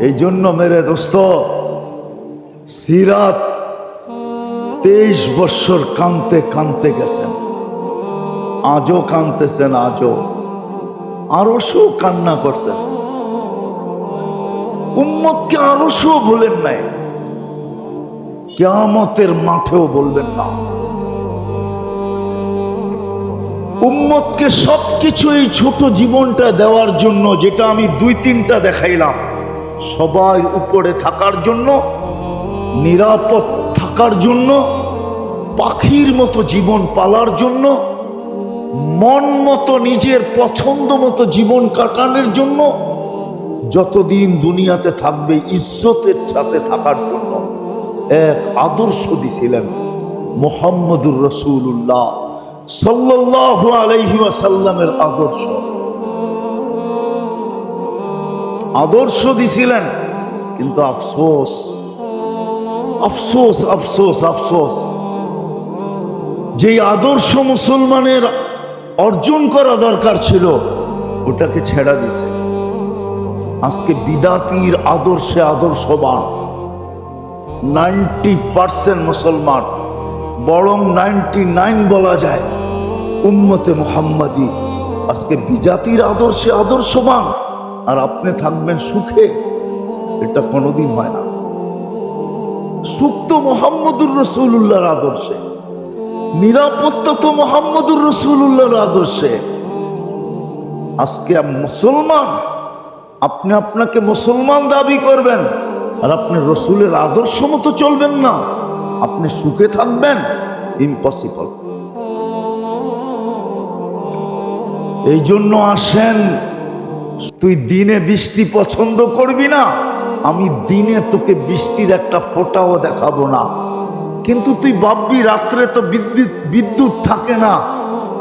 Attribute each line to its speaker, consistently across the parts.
Speaker 1: এই জন্য মেরে দোস্ত, সিরাত তেইশ বৎসর কানতে কানতে গেছেন। আজও কানতেছেন, আজও। আরও শো কান্না করছেন। উম্মতকে আরও শো বলেন নাই। কেয়ামতের মাঠেও বলবেন না। উম্মতকে সবকিছু এই ছোট জীবনটা দেওয়ার জন্য যেটা আমি দুই তিনটা দেখাইলাম। সবাই উপরে থাকার জন্য, নিরাপদ থাকার জন্য, পাখির মতো জীবন পালার জন্য, মন মতো নিজের পছন্দ মতো জীবন কাটানোর জন্য, যতদিন দুনিয়াতে থাকবে ইজ্জতের সাথে থাকার জন্য এক আদর্শ দিছিলেন মোহাম্মদুর রসুল্লাহ সাল্লাহ আলাইহি ওয়াসাল্লামের আদর্শ। আদর্শ দিছিলেন। কিন্তু আফসোস। আফসোস আফসোস আফসোস। যেই আদর্শ মুসলমানের অর্জন করা দরকার ছিল, ওটাকে ছেড়া দিছে। আজকে বিদাতির আদর্শে আদর্শবান। নাইনটি পার্সেন্ট মুসলমান, বরং নাইনটি নাইন বলা যায়, উম্মতে মোহাম্মদী আজকে বিজাতির আদর্শে আদর্শবান। আর আপনি থাকবেন সুখে, এটা কোনোদিন হয় না। সুখ তো মোহাম্মদুর রসুল্লাহর আদর্শে, নিরাপত্তা তো মোহাম্মদুর রসুল্লাহর আদর্শে। আজকে মুসলমান, আপনি আপনাকে মুসলমান দাবি করবেন, আর আপনি রসুলের আদর্শ মতো চলবেন না। আপনি সুখে থাকবেন ইম্পসিবল এই জন্য আসেন তুই দিনে বৃষ্টি পছন্দ করবি না, আমি দিনে তোকে বৃষ্টির একটা ফোঁটাও দেখাবো না। কিন্তু তুই ভাববি রাত্রে তো বিদ্যুৎ বিদ্যুৎ থাকে না,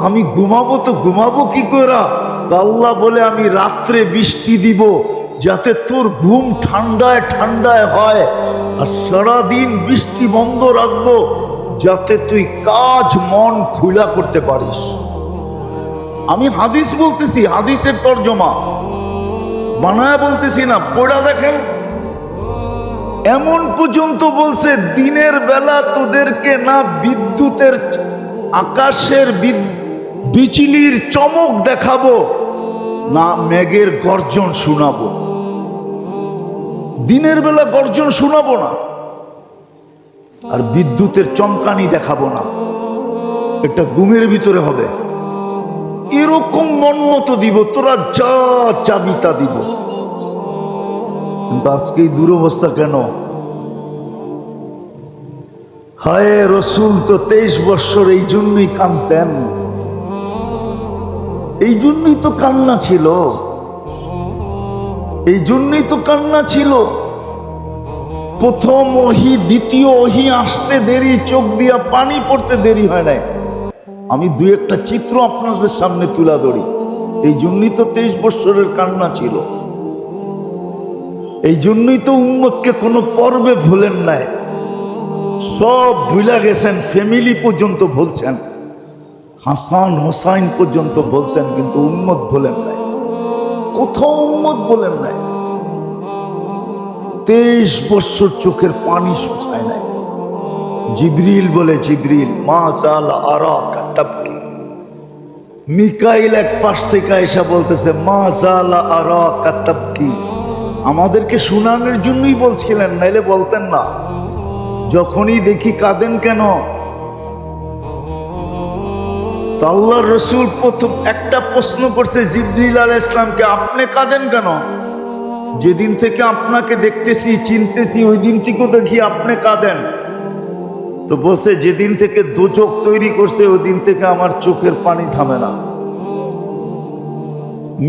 Speaker 1: আমি ঘুমাবো তো ঘুমাবো কি করে? আল্লাহ বলে, আমি রাত্রে বৃষ্টি দিব যাতে তোর ঘুম ঠান্ডায় ঠান্ডায় হয়। আর সারাদিন বৃষ্টি বন্ধ রাখব যাতে তুই কাজ, মন খুলা করতে পারিস। আমি হাদিস বলতেছি, হাদিসের তর্জমা। বানায় বলতেছি না, পড়া দেখেন। এমন পর্যন্ত বলছে, দিনের বেলা তোদেরকে না বিদ্যুতের আকাশের বিচলির চমক দেখাবো, না মেঘের গর্জন শোনাবো। দিনের বেলা গর্জন শোনাবো না, আর বিদ্যুতের চমকানি দেখাবো না। এটা ঘুমের ভিতরে হবে। এরকম মন মতো দিব, তোরা যা চাবি তা দিব। কিন্তু আজকে এই দুরবস্থা কেন? হায় রসুল, তো তেইশ বৎসর এই জন্যই কানতেন এই জন্যই তো কান্না ছিল। এই জন্যই তো কান্না ছিল। প্রথম ওহি, দ্বিতীয় ওহি, আসতে দেরি, চোখ দিয়া পানি পড়তে দেরি হয় নাই। আমি দু একটা চিত্র আপনাদের সামনে তুলা ধরি। এই জন্যই তো তেইশ বৎসরের কান্না ছিল। এই জন্যই তো উম্মতকে কোনো পর্বে ভুলেন নাই। সব ভুলা গেছেন, ফ্যামিলি পর্যন্ত বলছেন হাসান হোসাইন পর্যন্ত বলছেন কিন্তু উম্মত বলেন নাই। কোথাও উম্মত বলেন নাই। তেইশ বৎসর চোখের পানি শুকায় নাই। জিবরিল বলে, জিবরিল মা চাল আরা কাতাবকি মিকাইল এক পাশ থেকে এসে বলতেছে মা চাল আরা কাতাবকি আমাদেরকে শুনানোর জন্যই বলছিলেন, নাইলে বলতেন না। যখনই দেখি কাঁদেন কেন? তো আল্লাহর রসুল প্রথম একটা প্রশ্ন করছে, জিবরিল আল ইসলামকে আপনি কাঁদেন কেন? যেদিন থেকে আপনাকে দেখতেছি, চিনতেছি, ওই দিন থেকেও দেখি আপনি কাঁদেন। তো বসে যেদিন থেকে দোচক তৈরি করছে ওই দিন থেকে আমার চোখের পানি থামে না।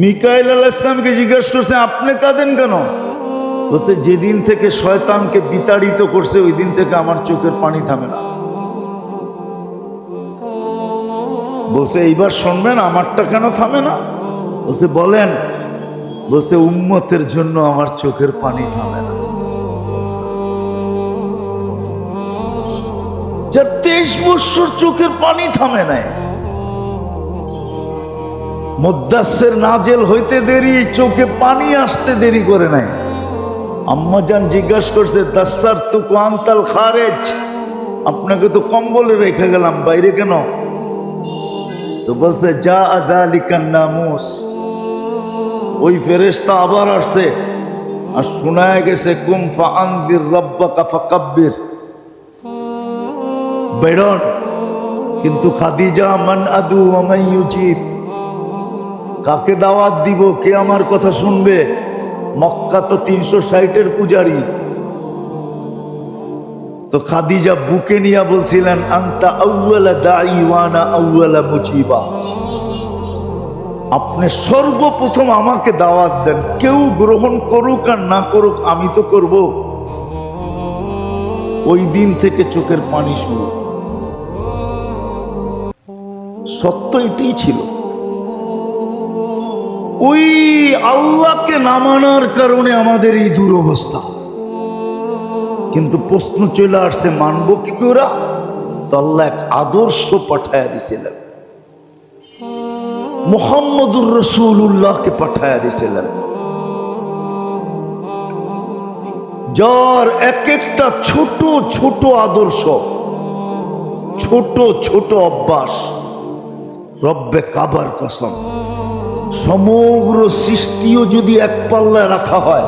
Speaker 1: মিকাইল আল ইসলামকে জিজ্ঞেস করছে, আপনি কাঁদেন কেন? বলছে, যেদিন থেকে শয়তানকে বিতাড়িত করছে ওই দিন থেকে আমার চোখের পানি থামে না। বলছে, এইবার শুনবেন, আমারটা কেন থামে না? বলছে, বলেন। বলছে, উম্মতের জন্য আমার চোখের পানি থামে না। যার তেইশ বৎসর চোখের পানি থামে নাই। মদ্দাসের নাজেল হইতে দেরি, চোখে পানি আসতে দেরি করে নাই। আম্মাজান জিজ্ঞাসা করছে দাসার তু কোয়ান্তাল খারেজ। আপনাকে তো কম্বলে রেখে গেলাম, বাইরে কেন? তো বলছে যা আদালিকান নামুস। ওই ফেরেশতা আবার আসছে, আর শোনায় গেছে, কুম ফাআনদির রব্বাকা ফাকাব্বির। বেরন কিন্তু খাদিজা, মান আদু আমাই উচিত কাকে দাওয়াত দিব, কে আমার কথা শুনবে? মক্কা তো তিনশো ষাটের পূজারি। তো খাদিজা বুকে নিয়ে বলছিলেন, আন্তা আউ্বালা দাই ওয়ানা আউ্বালা মুজিবা। আপনি সর্বপ্রথম আমাকে দাওয়াত দেন। কেউ গ্রহণ করুক আর না করুক, আমি তো করব। ওই দিন থেকে চোখের পানি শুরু। সত্য এটাই ছিল। ওই আল্লাহকে না মানার কারণে আমাদের এই দুরবস্থা। কিন্তু প্রশ্ন চলে আসছে, মানব কি করে? আল্লাহ এক আদর্শ পাঠায়া দিছিলেন মোহাম্মদুর রসুল্লাহকে পাঠায়া দিছিলেন যার এক একটা ছোট ছোট আদর্শ, ছোট ছোট অভ্যাস, রব্বে কাবার কসম। সমগ্র সৃষ্টিও যদি এক পাল্লায় রাখা হয়,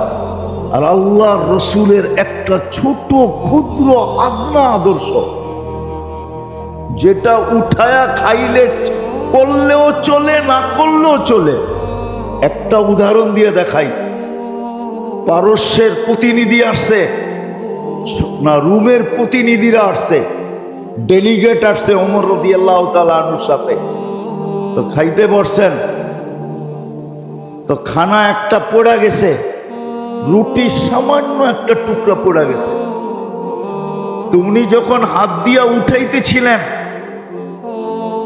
Speaker 1: আর আল্লাহ রসুলের একটা ছোট, ক্ষুদ্র আগ্না আদর্শ, যেটা উঠায়া খাইলে করলেও চলে, না করলেও চলে। একটা উদাহরণ দিয়ে দেখাই। পারস্যের প্রতিনিধি আসছে। না, রুমের প্রতিনিধিরা আসছে। ডেলিগেট আসছে ওমর রদি আল্লাহ তালুর সাথে। তো খাইতে বসছেন। তো খানা একটা পড়া গেছে। রুটি সামান্য একটা টুকরা পড়া গেছে। তো উনি যখন হাত দিয়া উঠাইতেছিলেন,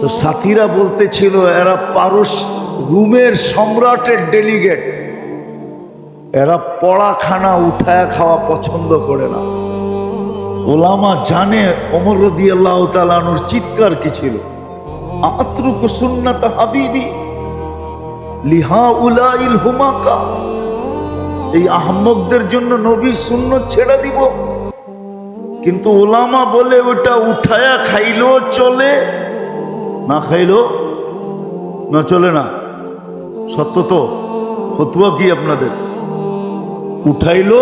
Speaker 1: তো সাথীরা বলতেছিল, এরা পারস রুমের সম্রাটের ডেলিগেট এরা পড়া খানা উঠায় খাওয়া পছন্দ করে না। ওলামা জানে অমর রদি আল্লাহ তালানুর চিৎকার কি ছিল। আত্রুক সুন্নাত হাবিবি লিহা উলাইল হুমাকা। এই আহমকদের জন্য নবী শূন্য ছেড়ে দিব। কিন্তু ওলামা বলে ওটা উঠায়া খাইলো চলে, না খাইলো না চলে না। সত্য তো? ফতুয়া কি আপনাদের? উঠাইলো,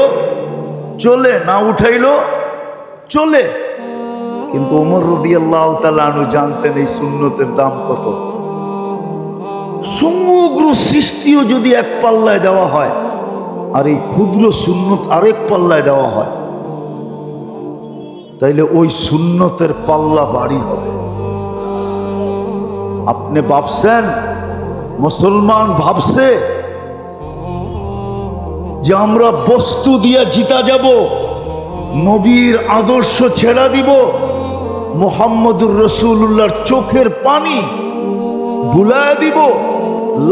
Speaker 1: চলে, না উঠাইলো, চলে। কিন্তু ওমর রদি আল্লাহ তালু জানতেন এই সুন্নতের দাম কত। সমগ্র সৃষ্টিও যদি এক পাল্লায় দেওয়া হয়, আর এই ক্ষুদ্র সুন্নত আরেক পাল্লায় দেওয়া হয়, তাইলে ওই সুন্নতের পাল্লা বাড়ি হবে। আপনি ভাবছেন, মুসলমান ভাবছে যে আমরা বস্তু দিয়ে জিতা যাব, নবীর আদর্শ ছেড়া দিব, মোহাম্মদুর রসুল্লাহর চোখের পানি বুলায় দিব,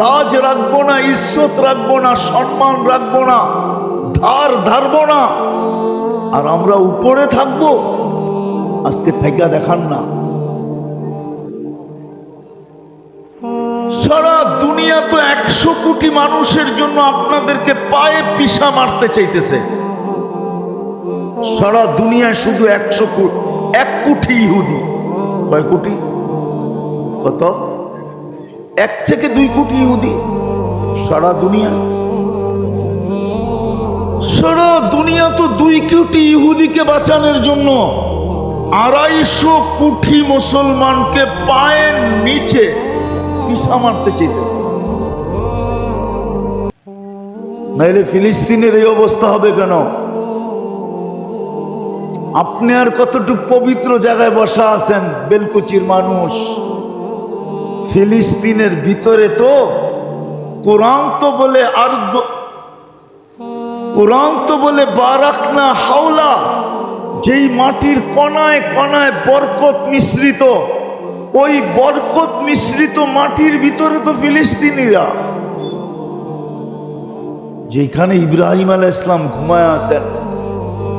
Speaker 1: লাজ রাখব না, ইজ্জত রাখব না, সম্মান রাখব না, ধার ধারবো না, আর আমরা উপরে থাকব, আজকে থেকে দেখান না। সারা দুনিয়া তো একশো কোটি মানুষের জন্য আপনাদেরকে পায়ে পিসা মারতে চাইতেছে। সারা দুনিয়ায় শুধু একশো এক কোটি ইহুদি। কয় কোটি কত? এক থেকে দুই কোটি ইহুদি। সারা দুনিয়া। সারা দুনিয়া তো দুই কোটি ইহুদিকে বাঁচানোর জন্য। আড়াইশো কোটি মুসলমানকে পায়ের নিচে পিসা মারতে চাইতেছে। নাইলে ফিলিস্তিনের এই অবস্থা হবে কেন? আপনি আর কতটুকু পবিত্র জায়গায় বসা আছেন, বেলকুচির মানুষ? ফিলিস্তিনের ভিতরে তো কোরআন তো বলে আর কোরআন তো বলে বারাকনা হাওলা, যেই মাটির কণায় কণায় বরকত মিশ্রিত, ওই বরকত মিশ্রিত মাটির ভিতরে তো ফিলিস্তিনিরা। যেখানে ইব্রাহিম আল ইসলাম ঘুমায় আছেন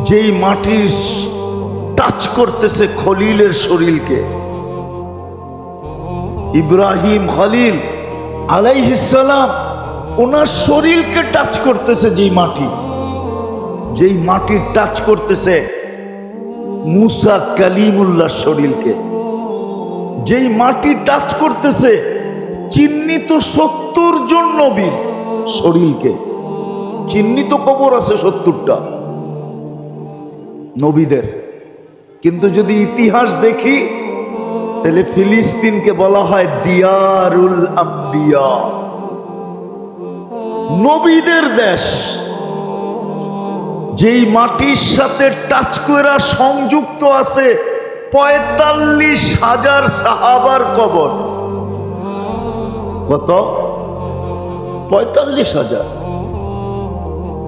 Speaker 1: যেই মাটির টাচ করতেছে খলিলের শরীরকে। ইব্রাহিম খলিল আলাইহিসালাম ওনার শরীরকে টাচ করতেছে যেই মাটি। যেই মাটি টাচ করতেছে মুসা কালিমুল্লাহ শরীরকে। যেই মাটি টাচ করতেছে চিহ্নিত সত্তর জন নবীর শরীরকে। চিহ্নিত কবর আছে সত্তরটা নবীদের। কিন্তু যদি ইতিহাস দেখি, তাহলে ফিলিস্তিনকে বলা হয় দিয়ারুল আম্বিয়া। নবীদের দেশ, যেই মাটির সাথে টাচ করা সংযুক্ত আছে পঁয়তাল্লিশ হাজার সাহাবার কবর। কত? পঁয়তাল্লিশ হাজার।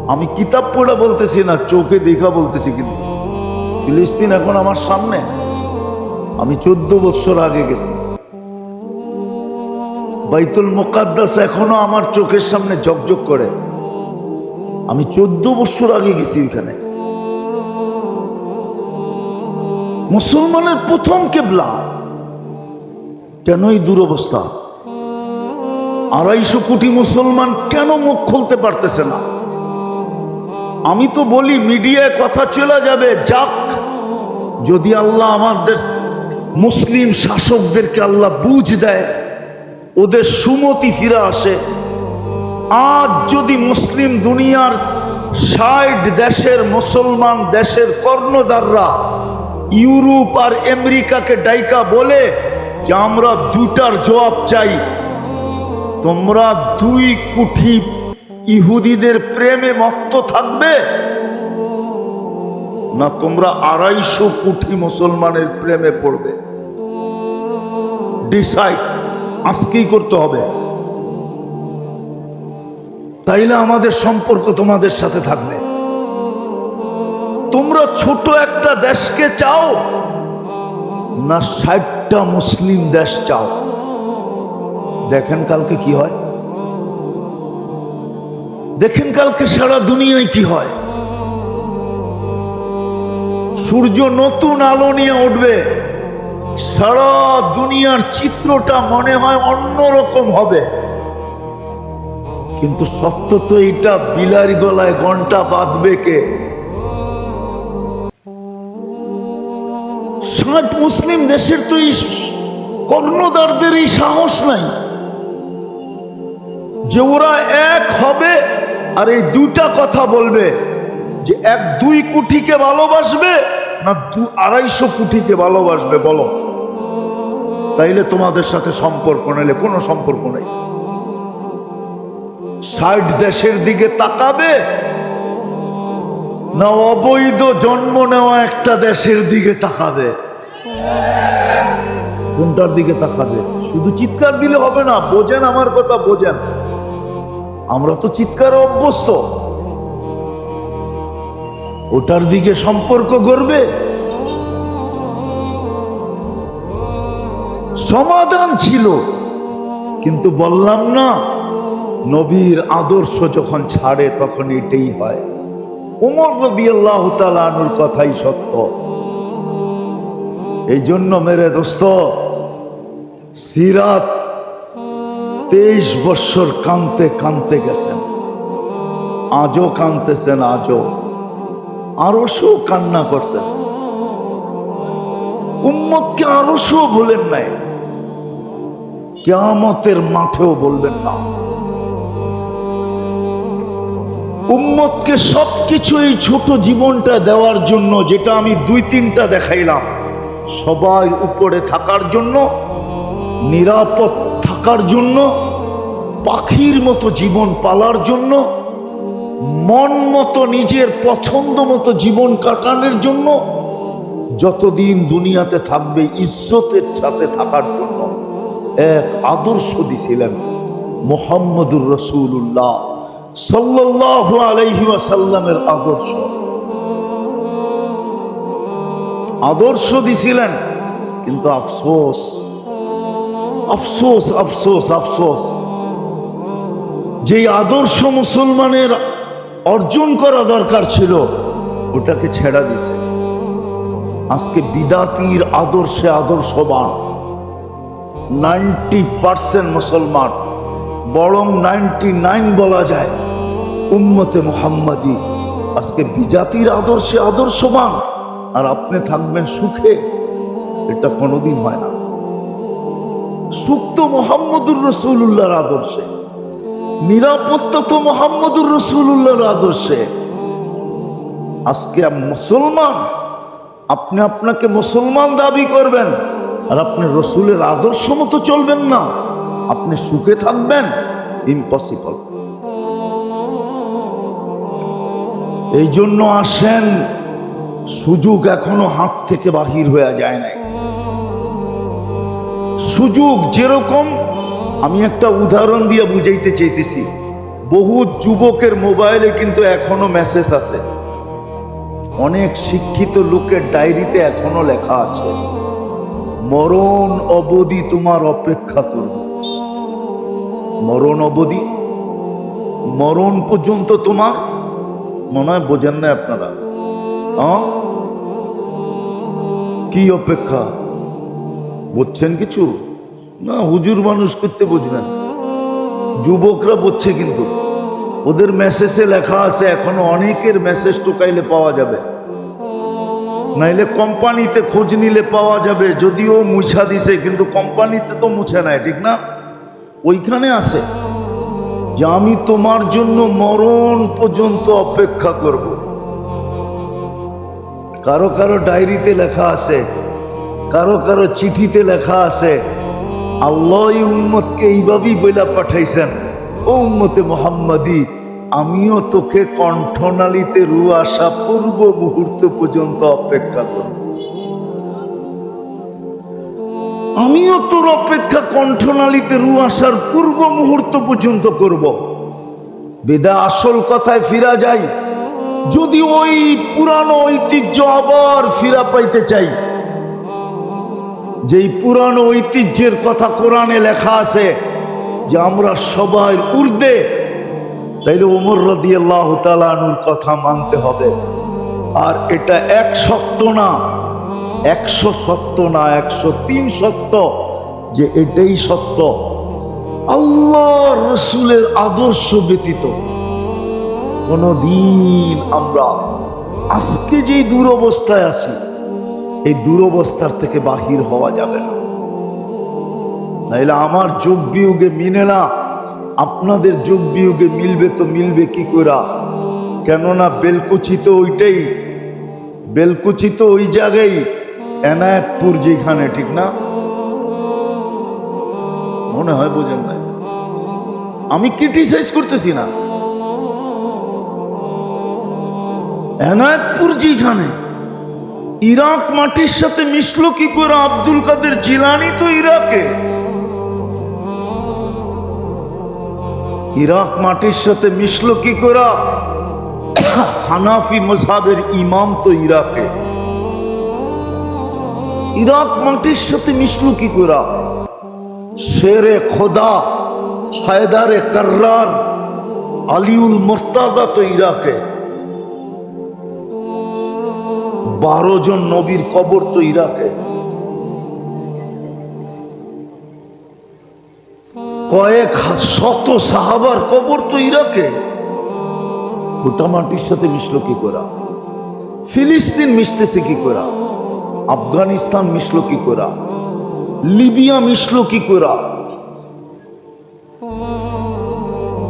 Speaker 1: আমি কিতাব পড়া বলতেছি না, চোখে দেখা বলতেছি কিন্তু। ফিলিস্তিন এখন আমার সামনে। আমি চোদ্দ বছর আগে গেছি। বাইতুল মোকাদ্দাস এখনও আমার চোখের সামনে ঝকঝক করে। আমি চোদ্দ বছর আগে গেছি ওইখানে মুসলমানের প্রথম কেবলা। কেনই দুরবস্থা? আড়াইশো কোটি মুসলমান কেন মুখ খুলতে পারতেছে না? আমি তো বলি, মিডিয়ায় কথা চলে যাবে, যাক। যদি আল্লাহ আমাদের মুসলিম শাসকদেরকে আল্লাহ বুঝ দেয়, ওদের সুমতি ফিরে আসে। আজ যদি মুসলিম দুনিয়ার ষাট দেশের মুসলমান দেশের কর্ণদাররা ইউরোপ আর আমেরিকাকে ডাইকা বলে যে আমরা দুটার জবাব চাই, তোমরা দুই কুঠি ইহুদিদের প্রেমে মত্ত থাকবে? না তোমরা আড়াইশো কোটি মুসলমানের প্রেমে পড়বে। ডিসাইড আজকেই করতে হবে। তাইলে আমাদের সম্পর্ক তোমাদের সাথে থাকবে। তোমরা ছোট একটা দেশকে চাও, না ষাটটা মুসলিম দেশ চাও? দেখেন কালকে কি হয়? দেখেন কালকে সারা দুনিয়ায় কি হয়? সূর্য নতুন আলো নিয়ে উঠবে। সারা দুনিয়ার চিত্রটা মনে হয় অন্যরকম হবে। কিন্তু সত্য তো এটা বিলার গলায় ঘণ্টা বাঁধবে কে? ষাট মুসলিম দেশের তো এই কর্ণদারদের এই সাহস নাই। যে ওরা এক হবে আর এই দুটা কথা বলবে যে এক দুই কোটিকে ভালোবাসবে না দু আড়াইশো কোটিকে ভালোবাসবে, বলো। তাইলে তোমাদের সাথে সম্পর্ক নাইলে কোনো সম্পর্ক নেই। ষাট দেশের দিকে তাকাবে না অবৈধ জন্ম নেওয়া একটা দেশের দিকে তাকাবে। কোনটার দিকে তাকাবে? শুধু চিৎকার দিলে হবে না, বোঝেন আমার কথা, বোঝেন। আমরা তো চিৎকারে অভ্যস্ত। ওটার দিকে সম্পর্ক গড়বে। সমাধান ছিল। কিন্তু বললাম না, নবীর আদর্শ যখন ছাড়ে তখন এটাই হয়। উমর নবী আল্লাহ তালুর কথাই সত্য। এই জন্য মেরে দোস্ত, সিরাত তেইশ বৎসর কানতে কানতে গেছেন। আজও কানতেছেন, আজও। আরশও কান্না করছেন। উম্মতকে আরশও বলেন নাই। কেয়ামতের মাঠেও বলবেন না। উম্মতকে সবকিছু এই ছোট জীবনটা দেওয়ার জন্য যেটা আমি দুই তিনটা দেখাইলাম, সবাই উপরে থাকার জন্য নিরাপদ থাকার জন্য, পাখির মতো জীবন পালার জন্য, মন মতো নিজের পছন্দ মতো জীবন কাটানোর জন্য, যতদিন দুনিয়াতে থাকবে ইজ্জতের সাথে থাকার জন্য এক আদর্শ দিছিলেন মোহাম্মদুর রসুল্লাহ সাল্লাহ আলাইহি ওয়াসাল্লামের আদর্শ। আদর্শ দিছিলেন, কিন্তু আফসোস আফসোস আফসোস আফসোস। যেই আদর্শ মুসলমানের অর্জন করা দরকার ছিল, ওটাকে ছেড়া দিছে। আজকে বিদাতির আদর্শে আদর্শবান, নাইনটি পার্সেন্ট মুসলমান, বরং নাইনটি নাইন বলা যায়, উম্মতে মোহাম্মদী আজকে বিজাতির আদর্শে আদর্শবান। আর আপনি থাকবেন সুখে, এটা কোনোদিন হয় না। সুখ তো মোহাম্মদুর রসুল্লাহর আদর্শে, নিরাপত্তা তো মোহাম্মদুর রসুল্লাহর আদর্শে। আজকে মুসলমান, আপনি আপনাকে মুসলমান দাবি করবেন, আর আপনি রসুলের আদর্শ মতো চলবেন না। আপনি সুখে থাকবেন ইম্পসিবল এই জন্য আসেন, সুযোগ এখনও হাত থেকে বাহির হয়ে যায় নাই। সুযোগ যেরকম, আমি একটা উদাহরণ দিয়ে বুঝাইতে চাইতেছি। বহু যুবকের মোবাইলে কিন্তু এখনও মেসেজ আছে। অনেক শিক্ষিত লোকের ডায়েরিতে এখনও লেখা আছে, মরণ অবধি তোমার অপেক্ষা করব। মরণ অবধি? মরণ পর্যন্ত তোমার? মনে হয় বোঝেন না আপনারা। হ্যাঁ? কি অপেক্ষা? বুঝছেন কিছু? না, হুজুর মানুষ করতে বুঝবেন যুবকরা বুঝছে কিন্তু, ওদের মেসেজে লেখা আছে, এখনও অনেকের মেসেজ টোকাইলে পাওয়া যাবে। নাইলে কোম্পানিতে খোঁজ নিলে পাওয়া যাবে, যদিও মুছা দিছে, কিন্তু কোম্পানিতে তো মুছে নাই, ঠিক না? ওইখানে আছে যে, আমি তোমার জন্য মরণ পর্যন্ত অপেক্ষা করব। কারও কারও ডায়েরিতে লেখা আছে, কারও কারও চিঠিতে লেখা আছে আল্লাহ উম্মতকে এইভাবেই বইলা পাঠাইছেন। ও উম্মতে মোহাম্মদী, আমিও তোকে কণ্ঠনালীতে রু আসা পূর্ব মুহূর্ত পর্যন্ত অপেক্ষা করব। আমিও তোর অপেক্ষা কণ্ঠনালীতে রু আসার পূর্ব মুহূর্ত পর্যন্ত করব। বেদা আসল কথায় ফিরা যাই, যদি ওই পুরানো ঐতিহ্য আবার ফিরা পাইতে চাই। যেই পুরানো ঐতিহ্যের কথা কোরআনে লেখা আছে, যে আমরা সবাই উর্দে, তাইলে ওমর রদি আল্লাহ তালানুর কথা মানতে হবে। আর এটা এক সত্য না, একশো সত্য না, একশো তিন সত্য যে এটাই সত্য। আল্লাহ রসুলের আদর্শ ব্যতীত কোনদিন আমরা আজকে যেই দুরবস্থায় আছি এই দুরবস্থার থেকে বাহির হওয়া যাবে না। তাইলে আমার যোগ বিয়োগে মিলে না, আপনাদের যোগ বিয়োগে মিলবে তো মিলবে কি করা কেননা বেলকুচি তো ওইটাই, বেলকুচি তো ওই জায়গায় এনায়তপুর যেখানে, ঠিক না? মনে হয় বোঝেন না আমি ক্রিটিসাইজ করতেছি না। এনায়তপুর যেখানে ইরাক মাটির সাথে মিশলো কি করে? আব্দুল কাদের জিলানি তো ইরাকে। ইরাক মাটির সাথে মিশলো কি করে? হানাফি মজাবের ইমাম তো ইরাকে। ইরাক মাটির সাথে মিশলো কি করে? শেরে খোদা, হায়দারে কর্রার আলিউল মোর্তাদা তো ইরাকে। বারো জন নবীর কবর তো ইরাকে কয়েক শত সাহাবার কবর তো ইরাকে ওটা মাটির সাথে মিশলো কি করা? ফিলিস্তিন মিশতেছে কি করা? আফগানিস্তান মিশলো কি করা? লিবিয়া মিশলো কি করা?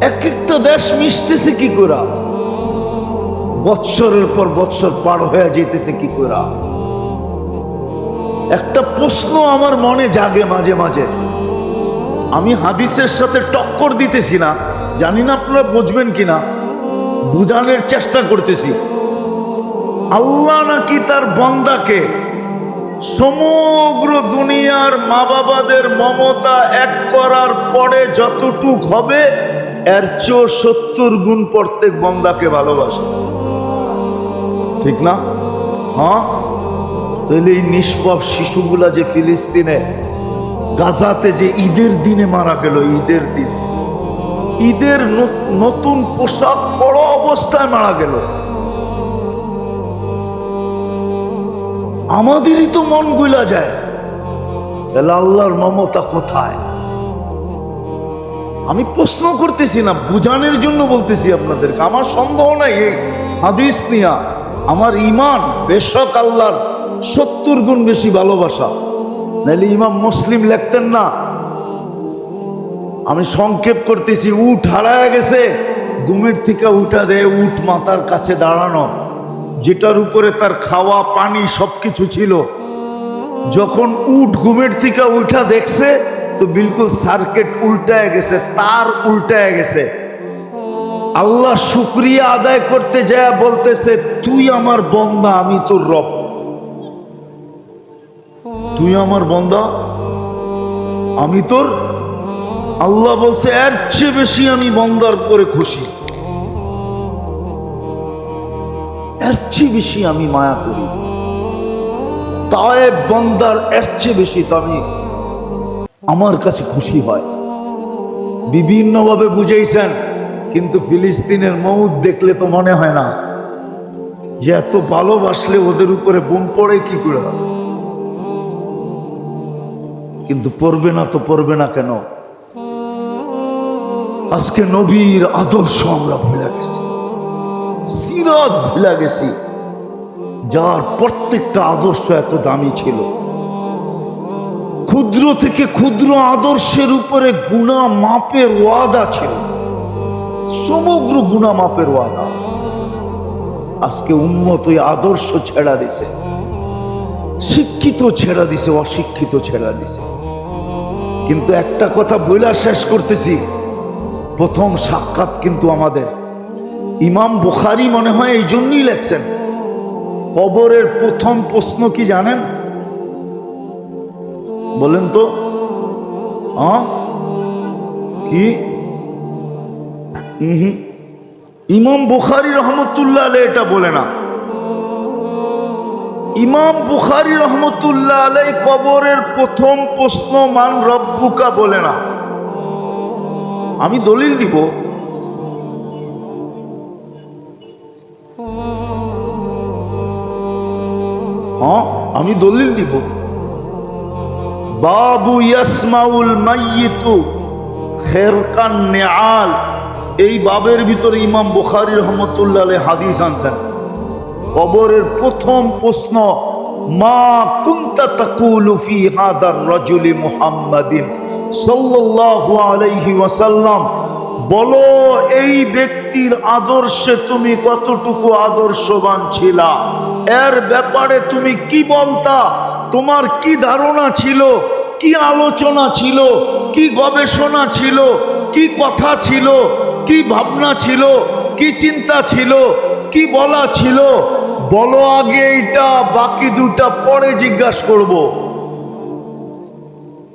Speaker 1: এক একটা দেশ মিশতেছে কি করা? বৎসরের পর বৎসর পার হয়ে যেতেছে কি করা একটা প্রশ্ন আমার মনে জাগে মাঝে মাঝে। আমি হাদিসের সাথে টক্কর দিতেছি না, জানি না আপনারা বুঝবেন কিনা। বুঝানোর চেষ্টা করতেছি। আল্লাহ নাকি তার বন্দাকে সমগ্র দুনিয়ার মা বাবাদের মমতা এক করার পরে যতটুক হবে, এর চেয়েও সত্তর গুণ প্রত্যেক বন্দাকে ভালোবাসে। ঠিক না? হ্যাঁ? তাহলে এই নিষ্পাপ শিশুগুলা যে ফিলিস্তিনে, গাজাতে যে ঈদের দিনে মারা গেল, ঈদের দিন, ঈদের নতুন পোশাক বড় অবস্থায় মারা গেল। আমাদেরই তো মনগুলা যায়। তাহলে আল্লাহর মমতা কোথায়? আমি প্রশ্ন করতেছি না, বুঝানোর জন্য বলতেছি আপনাদেরকে, আমার সন্দেহ নাই হাদিস নিয়া। আমার ইমান বেশক আল্লাহর সত্তর গুণ বেশি ভালোবাসা। নাহলে ইমাম মুসলিম লিখতেন না। আমি সংক্ষেপ করতেছি, উঠ হারায় গেছে, ঘুমের থেকে উঠা দেয় উঠ মাতার কাছে দাঁড়ানো। যেটার উপরে তার খাওয়া, পানি সবকিছু ছিল। যখন উঠ ঘুমের থেকে উঠা দেখছে, তো বিলকুল সার্কিট উল্টায় গেছে, তার উল্টায় গেছে। আল্লাহ শুক্রিয়া আদায় করতে যায়, বলতেছে, তুই আমার বন্দা, আমি তোর রব। তুই আমার বন্দা, আমি তোর আল্লাহ বলছে, এর চেয়ে বেশি আমি বন্দার করে খুশি। এর চেয়ে বেশি আমি মায়া করি। তাই বন্দার এর চেয়ে বেশি তো আমি আমার কাছে খুশি হয়। বিভিন্নভাবে বুঝাইছেন। কিন্তু ফিলিস্তিনের মৌত দেখলে তো মনে হয় না যে এত ভালোবাসলে ওদের উপরে বোম পড়ে কি করে? কিন্তু পড়বে না তো পড়বে না কেন? আজকে নবীর আদর্শ আমরা ভুলে গেছি। সিরাত ভুলে গেছি। যার প্রত্যেকটা আদর্শ এত দামি ছিল। ক্ষুদ্র থেকে ক্ষুদ্র আদর্শের উপরে গুণা মাপের ওয়াদা ছিল। সমগ্র গুণা মাপের ওয়াদা। আজকে উন্মত ওই আদর্শ ছেড়া দিছে। শিক্ষিত ছেড়া দিছে, অশিক্ষিত ছেড়া দিছে। কিন্তু একটা কথা বইলা শেষ করতেছি। প্রথম সাক্ষাৎ কিন্তু আমাদের। ইমাম বুখারি মনে হয় এই জন্যই লেখছেন, কবরের প্রথম প্রশ্ন কি জানেন? বলেন তো। কি। ইমাম বুখারি রহমতুল্লাহ আলাই এটা বলে না। ইমাম বুখারি রহমতুল্লাহ আলাই কবরের প্রথম প্রশ্ন, মান রব্বুকা বলে না। আমি দলিল দিব। হ্যাঁ আমি দলিল দিব। বাবু ইয়াসমাউল মাইয়িতু খেরকান নেআল। এই বাবের ভিতরে ইমাম বুখারী রহমতুল্লাহ হাদিস আনছেন। কবরের প্রথম প্রশ্ন, মা কুনতা তাকুলু ফি হাদার রাজুলি মুহাম্মাদিন সাল্লাল্লাহু আলাইহি ওয়াসাল্লাম? বলো, এই ব্যক্তির আদর্শে তুমি কতটুকু আদর্শবান ছিলা? এর ব্যাপারে তুমি কি বলতা? তোমার কি ধারণা ছিল? কি আলোচনা ছিল? কি গবেষণা ছিল? কি কথা ছিল? কি ভাবনা ছিল? কি চিন্তা ছিল? কি বলা ছিল? বলো আগে এইটা, বাকি দুটা পরে জিজ্ঞাসা করব।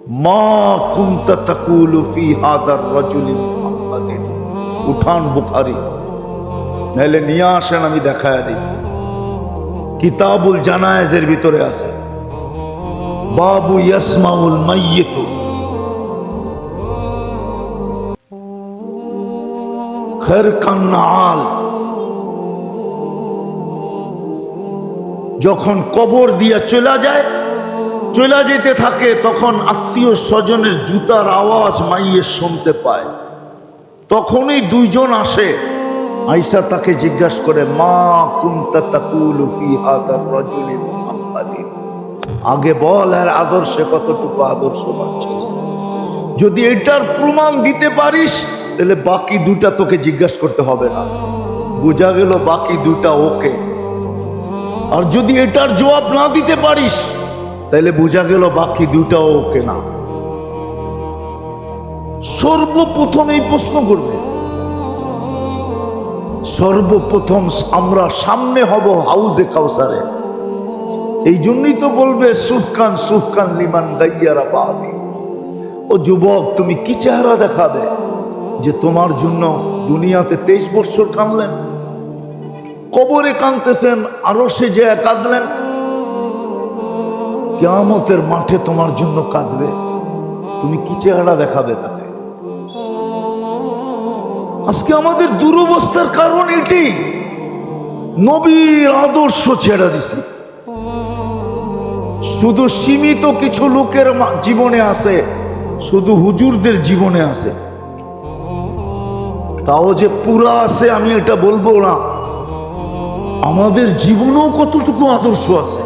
Speaker 1: মা কুনতা তাকুলু ফি হাদার রাজুলি মুহাম্মাদিন উঠান বুখারি। নাহলে নিয়ে আসেন, আমি দেখায় দিই। কিতাবুল জানায়েজের ভিতরে আছে। বাবু ইয়াসমাউল মাইয়িত। খেরকান আল যখন কবর দিয়ে চলে যায়, চলে যেতে থাকে, তখন আত্মীয় স্বজনের জুতার আওয়াজ মাইয়ে শুনতে পায়। তখনই দুইজন আসে। আইসা তাকে জিজ্ঞাসা করে, মা কুন্তা আগে বল আর আদর্শে কতটুকু আদর্শ পাচ্ছে যদি এটার প্রমাণ দিতে পারিস তাহলে বাকি দুটা তোকে জিজ্ঞাসা করতে হবে না। বোঝা গেল বাকি দুটা ওকে। আর যদি এটার জবাব না দিতে পারিস, তাহলে বোঝা গেল বাকি দুটাও ওকে না। সর্বপ্রথম এই প্রশ্ন করবে। সর্বপ্রথম আমরা সামনে হব হাউজে কাউসারে। এই জন্যই তো বলবে সুফকান সুফকান লিমান গাইয়ারা বাদি। ও যুবক, তুমি কি চেহারা দেখাবে? যে তোমার জন্য দুনিয়াতে তেইশ বছর কাঁদলেন। কবরে কাঁদতেছেন, আরও সে যে কাঁদলেন। কেয়ামতের মাঠে তোমার জন্য কাঁদবে। তুমি কি চেহারা দেখাবে তাকে? আজকে আমাদের দুরবস্থার কারণ এটি। নবীর আদর্শ ছেড়ে দিছি। শুধু সীমিত কিছু লোকের জীবনে আছে, শুধু হুজুরদের জীবনে আছে। তাও যে পুরা আছে, আমি এটা বলব না। আমাদের জীবনেও কতটুকু আদর্শ আছে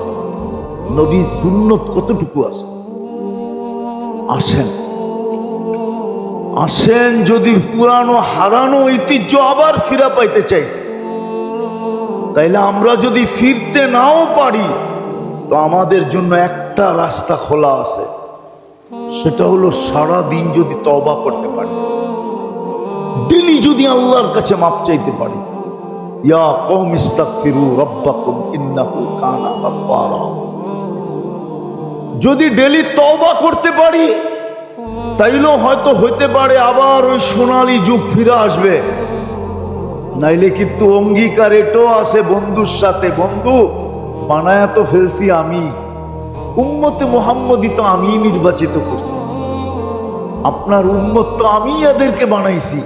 Speaker 1: নবীর সুন্নত কতটুকু আছে? আসেন। আসেন যদি পুরানো হারানো ঐতিহ্য আবার ফিরা পাইতে চাই। তাইলে আমরা যদি ফিরতে নাও পারি, তো আমাদের জন্য একটা রাস্তা খোলা আছে। সেটা হলো সারা দিন যদি তবা করতে পারি। ডেলি যদি আল্লাহর কাছে মাপ চাইতে পারি। যদি ডেলি তওবা করতে পারি, তাইলেও হয়তো হইতে পারে আবার ওই সোনালী যুগ ফিরে আসবে। নাইলে কিন্তু অঙ্গীকার এটাও আছে বন্ধুর সাথে, বন্ধু, বানায়া তো ফেলছি আমি। উম্মতে মোহাম্মদই তো আমি নির্বাচিত করছি। আপনার উম্মত তো আমি এদেরকে বানাইছি।